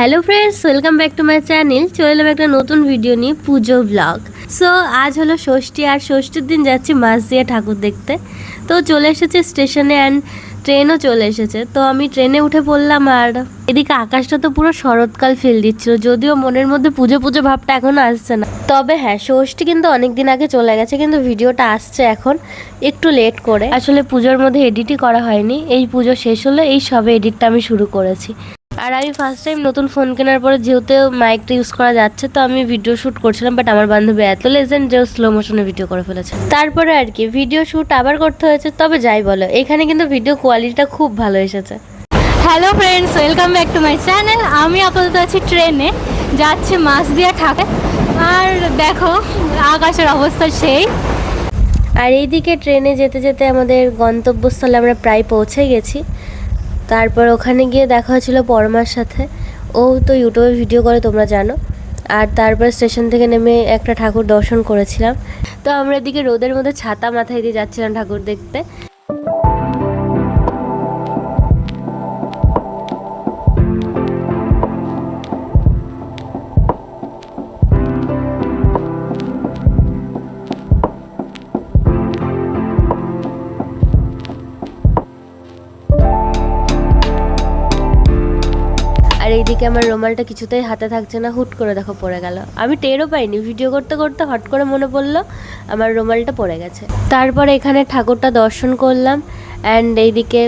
Hello friends welcome back to my channel চলে এলাম একটা নতুন ভিডিও নিয়ে, পুজো ব্লগ সো আজ হলো ষষ্ঠী আর ষষ্ঠীর দিন যাচ্ছি মাছ দিয়ে ঠাকুর দেখতে। তো চলে এসেছে স্টেশনে অ্যান্ড ট্রেনও চলে এসেছে। তো আমি ট্রেনে উঠে পড়লাম আর এদিকে আকাশটা তো পুরো শরৎকাল ফিল দিচ্ছিল, যদিও মনের মধ্যে পুজো পুজো ভাবটা এখনও আসছে না। তবে হ্যাঁ ষষ্ঠী কিন্তু অনেক দিন আগে চলে গেছে, কিন্তু ভিডিওটা আসছে এখন একটু লেট করে। আসলে পুজোর মধ্যে এডিটই করা হয়নি, এই পুজো শেষ হলে, এই সবে এডিটটা আমি শুরু করেছি। আর আমি ফার্স্ট টাইম নতুন ফোন কেনার পরে যেহেতু মাইকটা ইউজ করা যাচ্ছে তো আমি ভিডিও শ্যুট করছিলাম বাট আমার বান্ধবী এত লেজেন্ড যে স্লো মোশনে ভিডিও করে ফেলেছে। তারপরে আর কি ভিডিও শ্যুট আবার করতে হয়েছে তবে যাই বলো এখানে কিন্তু ভিডিও কোয়ালিটিটা খুব ভালো এসেছে। Hello friends welcome back to my channel আমি আপাতত আছি ট্রেনে যাচ্ছে মাছ দিয়ে থাকে আর দেখো আকাশের অবস্থা সেই। আর এইদিকে ট্রেনে যেতে যেতে আমাদের গন্তব্যস্থলে আমরা প্রায় পৌঁছে গেছি। তারপর ওখানে গিয়ে দেখা হয়েছিল পরমার সাথে। ও তো ইউটিউবে ভিডিও করে, তোমরা জানো। আর তারপর স্টেশন থেকে নেমে একটা ঠাকুর দর্শন করেছিলাম। তো আমরা এদিকে রোদের মধ্যে ছাতা মাথায় দিয়ে যাচ্ছিলাম ঠাকুর দেখতে। এইদিকে আমার রুমালটা কিছুতেই হাতে থাকছে না, হুট করে দেখো পড়ে গেল। আমি টেরও পাইনি, ভিডিও করতে করতে হট করে মনে পড়ল আমার রুমালটা পড়ে গেছে। তারপর এখানে ঠাকুরটা দর্শন করলাম অ্যান্ড এইদিকে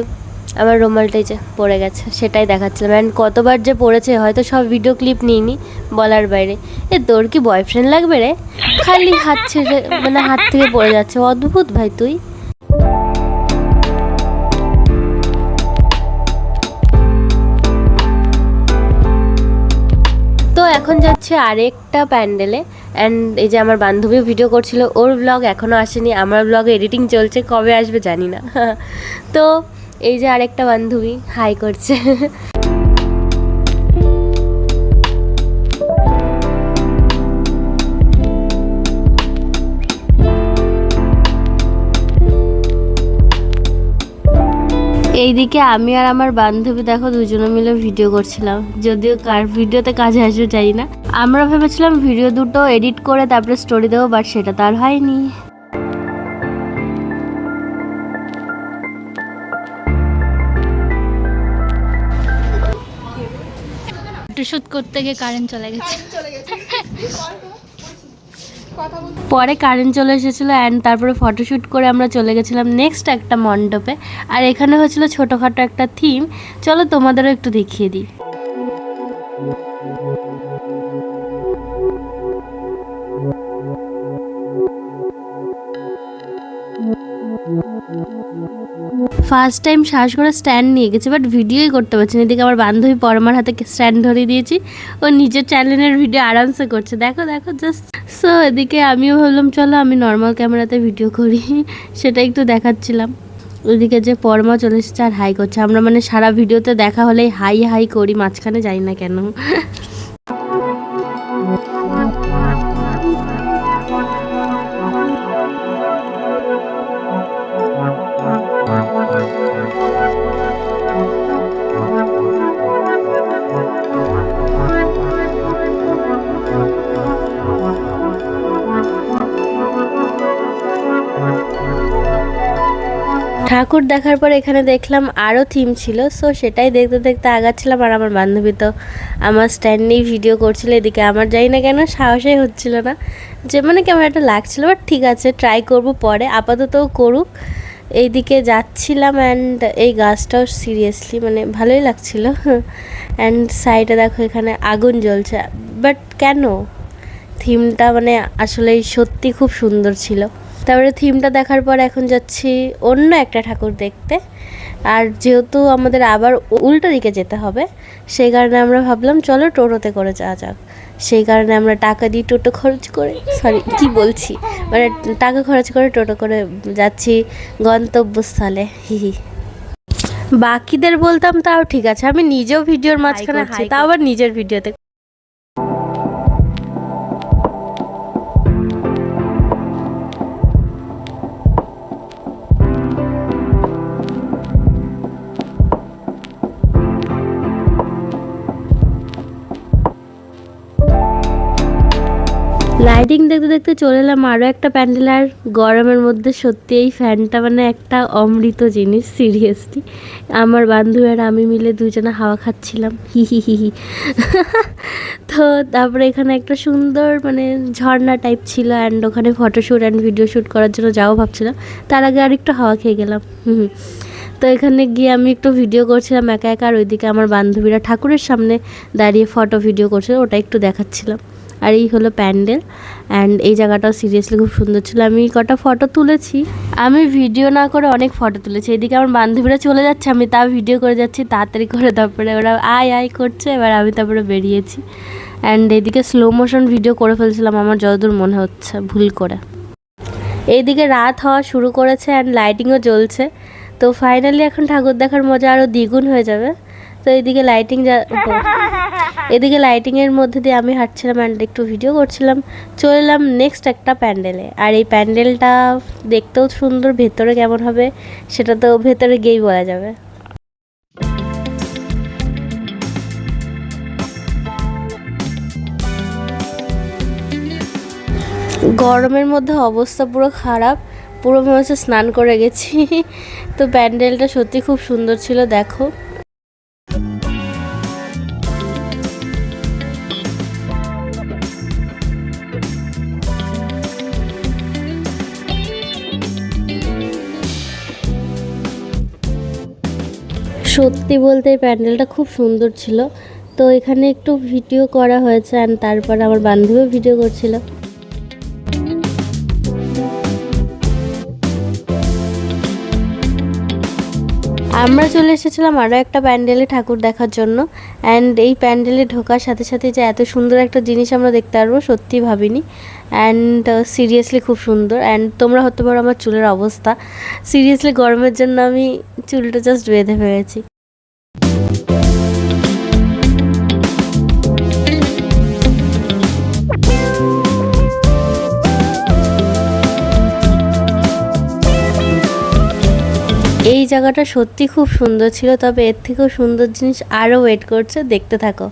আমার রুমালটাই যে পড়ে গেছে, সেটাই দেখাচ্ছিলাম। অ্যান্ড কতবার যে পড়েছে, হয়তো সব ভিডিও ক্লিপ নিইনি বলার বাইরে। এ, তোর কি বয়ফ্রেন্ড লাগবে রে? খালি হাত ছেড়ে মানে হাত থেকে পড়ে যাচ্ছে। অদ্ভুত ভাই তুই। যাচ্ছে আরেকটা প্যান্ডেলে। অ্যান্ড এই যে আমার বান্ধবী ভিডিও করছিল, ওর ব্লগ এখনও আসেনি। আমার ব্লগে এডিটিং চলছে, কবে আসবে জানি না। তো এই যে আরেকটা বান্ধবী হাই করছে। এইদিকে আমি আর আমার বান্ধবী, দেখো, দুজনে মিলে ভিডিও করছিলাম। যদিও কার ভিডিওতে কাজে আসবে চাই না। আমরা ভেবেছিলাম ভিডিও দুটো এডিট করে তারপরে স্টোরি দেবো বাট সেটা তো আর হয়নি। ফটোশ্যুট করতে গিয়ে কারেন্ট চলে গেছে। পরে কারেন্ট চলে এসেছিল অ্যান্ড তারপরে ফটোশ্যুট করে আমরা চলে গেছিলাম নেক্সট একটা মণ্ডপে। আর এখানে হয়েছিল ছোটোখাটো একটা থিম চলো তোমাদেরও একটু দেখিয়ে দিই। ফার্স্ট টাইম সাহস করে স্ট্যান্ড নিয়ে গেছি বাট ভিডিওই করতে পারছি না। এদিকে আমার বান্ধবী পরমার হাতে স্ট্যান্ড ধরিয়ে দিয়েছি। ও নিজের চ্যানেলের ভিডিও আরামসে করছে। দেখো দেখো জাস্ট সো এদিকে আমিও ভাবলাম, চলো আমি নর্মাল ক্যামেরাতে ভিডিও করি। সেটা একটু দেখাচ্ছিলাম। ওইদিকে যে পরমা চলে এসেছে আর হাই করছে। আমরা মানে সারা ভিডিওতে দেখা হলেই হাই হাই করি, মাঝখানে যাই না কেন? ঠাকুর দেখার পর এখানে দেখলাম আরও থিম ছিল সো সেটাই দেখতে দেখতে আগাচ্ছিলাম আর আমার বান্ধবী তো আমার স্ট্যান্ড নিয়ে ভিডিও করছিল এদিকে। আমার যাই না কেন সাহসই হচ্ছিল না, যে মানে কেমন একটা লাগছিল বাট ঠিক আছে ট্রাই করব পরে, আপাতত করুক। এইদিকে যাচ্ছিলাম অ্যান্ড এই গাছটাও সিরিয়াসলি মানে ভালোই লাগছিল। অ্যান্ড সাইডে দেখো এখানে আগুন জ্বলছে বাট কেন? থিমটা মানে আসলে সত্যি খুব সুন্দর ছিল। তারপরে থিমটা দেখার পর এখন যাচ্ছি অন্য একটা ঠাকুর দেখতে। আর যেহেতু আমাদের আবার উল্টো দিকে যেতে হবে সেই কারণে আমরা ভাবলাম চলো টোটোতে করে যাওয়া যাক। সেই কারণে আমরা টাকা দিয়ে টোটো খরচ করে সরি কি বলছি? মানে টাকা খরচ করে টোটো করে যাচ্ছি গন্তব্যস্থলে হি হি। বাকিদের বলতাম তাও ঠিক আছে আমি নিজেও ভিডিওর মাঝখানে তাও আবার নিজের ভিডিওতে লাইটিং দেখতে দেখতে চলে এলাম আরও একটা প্যান্ডেল, আর গরমের মধ্যে সত্যি এই ফ্যানটা মানে একটা অমৃত জিনিস সিরিয়াসলি আমার বান্ধবী আর আমি মিলে দুজনে হাওয়া খাচ্ছিলাম, হি হি হি হি। তো তারপরে এখানে একটা সুন্দর মানে ঝর্ণা টাইপ ছিল অ্যান্ড ওখানে ফটোশ্যুট অ্যান্ড ভিডিও শ্যুট করার জন্য যাও ভাবছিলাম। তার আগে আর একটু হাওয়া খেয়ে গেলাম, হুম। তো এখানে গিয়ে আমি একটু ভিডিও করছিলাম একা একা, আর ওইদিকে আমার বান্ধবীরা ঠাকুরের সামনে দাঁড়িয়ে ফটো ভিডিও করছিল, ওটা একটু দেখাচ্ছিলাম। আর এই হলো প্যান্ডেল। অ্যান্ড এই জায়গাটাও সিরিয়াসলি খুব সুন্দর ছিল। আমি কটা ফটো তুলেছি। আমি ভিডিও না করে অনেক ফটো তুলেছি। এদিকে আমার বান্ধবীরা চলে যাচ্ছে, আমি তাও ভিডিও করে যাচ্ছি, তাড়াতাড়ি করে তারপরে ওরা আয় আয় করছে। এবার আমি তারপরে বেরিয়েছি। অ্যান্ড এদিকে স্লো মোশন ভিডিও করে ফেলছিলাম। আমার যতদূর মনে হচ্ছে, ভুল করে। এইদিকে রাত হওয়া শুরু করেছে অ্যান্ড লাইটিংও জ্বলছে। তো ফাইনালি এখন ঠাকুর দেখার মজা আরও দ্বিগুণ হয়ে যাবে। তো এইদিকে লাইটিং যা এদিকে লাইটিংয়ের মধ্যে দিয়ে আমি হাঁটছিলাম অ্যান্ড একটু ভিডিও করছিলাম। চলে এলাম নেক্সট একটা প্যান্ডেলে। আর এই প্যান্ডেলটা দেখতেও সুন্দর, ভেতরে কেমন হবে সেটা তো ভেতরে গিয়েই বলা যাবে। গরমের মধ্যে অবস্থা পুরো খারাপ। পুরো মনে হচ্ছে স্নান করে গেছি। তো প্যান্ডেলটা সত্যি খুব সুন্দর ছিল, দেখো। সত্যি বলতে এই প্যান্ডেলটা খুব সুন্দর ছিল। তো এখানে একটু ভিডিও করা হয়েছে অ্যান্ড তারপর আমার বান্ধবীও ভিডিও করছিল। আমরা চলে এসেছিলাম আরও একটা প্যান্ডেলে ঠাকুর দেখার জন্য। অ্যান্ড এই প্যান্ডেলে ঢোকার সাথে সাথে যে এত সুন্দর একটা জিনিস আমরা দেখতে পারব, সত্যি ভাবিনি। অ্যান্ড সিরিয়াসলি খুব সুন্দর। অ্যান্ড তোমরা হতে পারো আমার চুলের অবস্থা। সিরিয়াসলি গরমের জন্য আমি চুলটা জাস্ট বেঁধে ফেলেছি। জায়গাটা সত্যি খুব সুন্দর ছিল, তবে এর থেকেও সুন্দর জিনিস আরও ওয়েট করছে, দেখতে থাকো।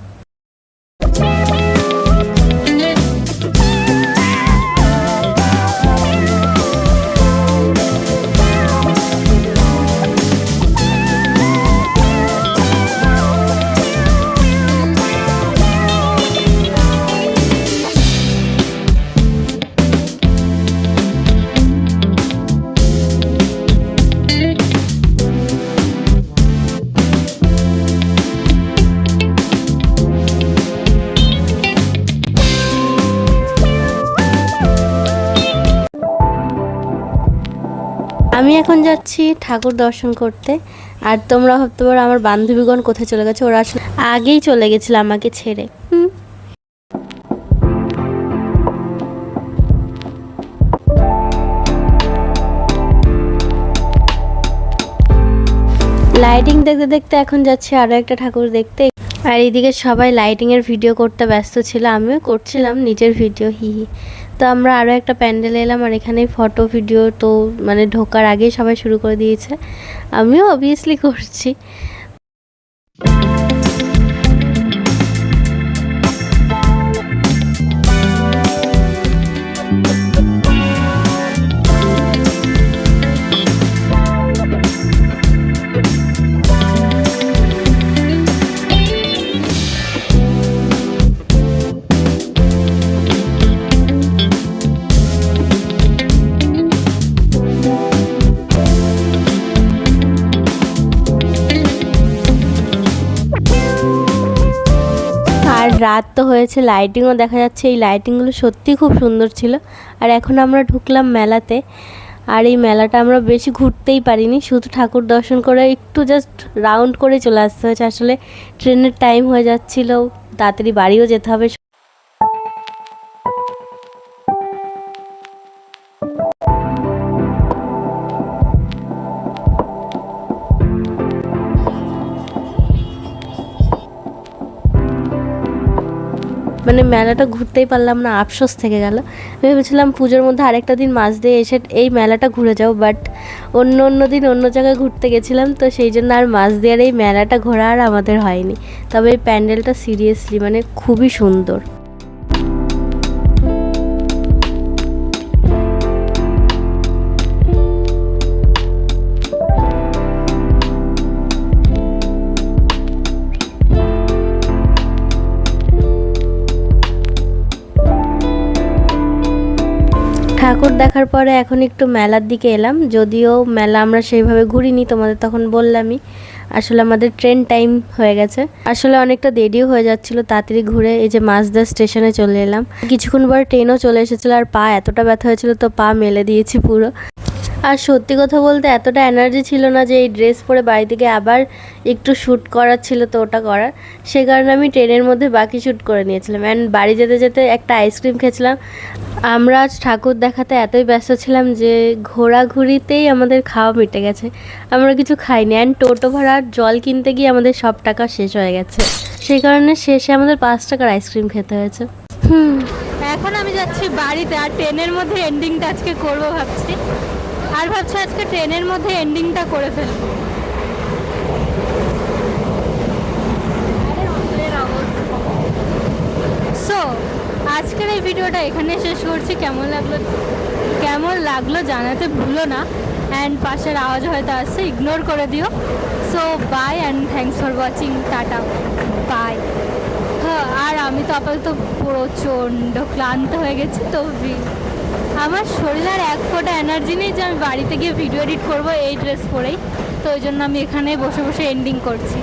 আমি এখন যাচ্ছি ঠাকুর দর্শন করতে। আর তোমরা ভাবতে পারো আমার বান্ধবীগণ কোথায় চলে গেছে, ওরা আগেই চলে গেছিল আমাকে ছেড়ে। হুম। লাইটিং দেখতে দেখতে এখন যাচ্ছি আরও একটা ঠাকুর দেখতে। আর এইদিকে সবাই লাইটিং এর ভিডিও করতে ব্যস্ত ছিল, আমিও করছিলাম নিজের ভিডিও হি হি। তো আমরা আরও একটা প্যান্ডেল এলাম আর এখানে ফটো ভিডিও তো মানে ঢোকার আগেই সবাই শুরু করে দিয়েছে। আমিও অবভিয়াসলি করছি। রাত তো হয়েছে লাইটিংও দেখা যাচ্ছে। এই লাইটিংগুলো সত্যি খুব সুন্দর ছিল। আর এখন আমরা ঢুকলাম মেলাতে। আর এই মেলাটা আমরা বেশি ঘুরতেই পারিনি। শুধু ঠাকুর দর্শন করে একটু জাস্ট রাউন্ড করে চলে আসতে হয়েছে। আসলে ট্রেনের টাইম হয়ে যাচ্ছিল, তাড়াতাড়ি বাড়িও যেতে হবে। মানে মেলাটা ঘুরতেই পারলাম না, আফসোস থেকে গেল। ভেবেছিলাম পুজোর মধ্যে আরেকটা দিন মাছ দিয়ে এসে এই মেলাটা ঘুরে যাও বাট অন্য অন্য দিন অন্য জায়গায় ঘুরতে গেছিলাম, তো সেই জন্য আর মাছ দেওয়ার এই মেলাটা ঘোরা আর আমাদের হয়নি। তবে এই প্যান্ডেলটা সিরিয়াসলি মানে খুবই সুন্দর। ঠাকুর দেখার পরে এখন একটু মেলার দিকে এলাম। যদিও মেলা আমরা সেইভাবে ঘুরিনি, তোমাদের তখন বললামই। আসলে আমাদের ট্রেন টাইম হয়ে গেছে। আসলে অনেকটা দেরিও হয়ে যাচ্ছিল, তাড়াতাড়ি ঘুরে এই যে মাছদা স্টেশনে চলে এলাম। কিছুক্ষণ পর ট্রেনও চলে এসেছিল আর পা এতটা ব্যথা হয়েছিল তো পা মেলে দিয়েছি পুরো। আর সত্যি কথা বলতে এতটা এনার্জি ছিল না যে এই ড্রেস পরে বাড়ি থেকে আবার একটু শ্যুট করার ছিল তো ওটা করার। সে কারণে আমি ট্রেনের মধ্যে বাকি শ্যুট করে নিয়েছিলাম। অ্যান্ড বাড়ি যেতে যেতে একটা আইসক্রিম খেয়েছিলাম। আমরা আজ ঠাকুর দেখাতে এতই ব্যস্ত ছিলাম যে ঘোরাঘুরিতেই আমাদের খাওয়া মিটে গেছে। আমরা কিছু খাইনি। অ্যান্ড টোটো ভাড়ার জল কিনতে গিয়ে আমাদের সব টাকা শেষ হয়ে গেছে। সেই কারণে শেষে আমাদের পাঁচ টাকার আইসক্রিম খেতে হয়েছে। হুম এখন আমি যাচ্ছি বাড়িতে। আর ট্রেনের মধ্যে এন্ডিংটা আজকে করব ভাবছি। আর ভাবছি আজকে ট্রেনের মধ্যে এন্ডিংটা করে ফেলব? সো আজকের এই ভিডিওটা এখানে শেষ করছি। কেমন লাগল? কেমন লাগল জানাতে ভুলো না। অ্যান্ড পাশের আওয়াজ হয়তো আসছে ইগনোর করে দিও। So bye and thanks for watching tata bye হ্যাঁ আর আমি তো আপাতত প্রচণ্ড ক্লান্ত হয়ে গেছি, তো আমার শরীরে আর এক ফোটা এনার্জি নেই যে আমি বাড়িতে গিয়ে ভিডিও এডিট করব এই ড্রেস পরেই। তো ওই জন্য আমি এখানে বসে বসে এন্ডিং করছি।